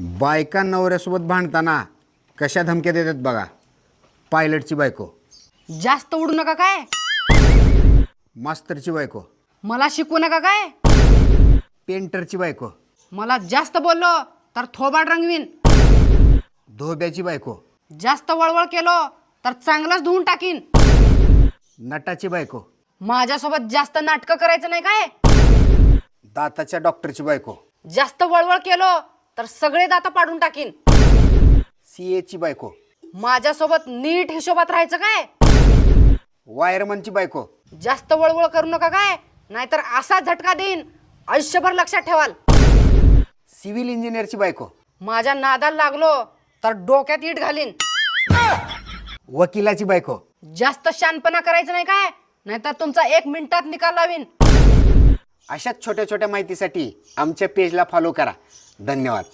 बायका नवऱ्यासोबत भांडताना कशा धमक्या देतात बघा. पायलटची बायको. जास्त उडू नका काय? मास्तरची बायको. मला शिकवू नका काय? पेंटरची बायको. मला जास्त बोललो तर थोबाड रंगवीन. धोब्याची बायको. जास्त वळवळ केलो तर चांगलंच धुवून टाकीन. नटाची बायको. माझ्यासोबत जास्त नाटकं करायचं नाही काय? दाताच्या डॉक्टरची बायको. जास्त वळवळ केलो तर सगळे दाता पाडून टाकीन. सी एची बायको. माझ्यासोबत नीट हिशोबात राहायचं काय? वायरमनची बायको. जास्त वळवळ करू नका काय? नाहीतर असा झटका देईन. आयुष्यभर लक्षात ठेवाल. सिव्हिल इंजिनियरची बायको. माझ्या नादाला लागलो तर डोक्यात इट घालीन. वकिलाची बायको. जास्त शानपणा करायचं नाही काय? नाहीतर तुमचा एक मिनिटात निकाल लावीन. अशाच छोट्या छोट्या माहितीसाठी आमच्या पेजला फॉलो करा. धन्यवाद.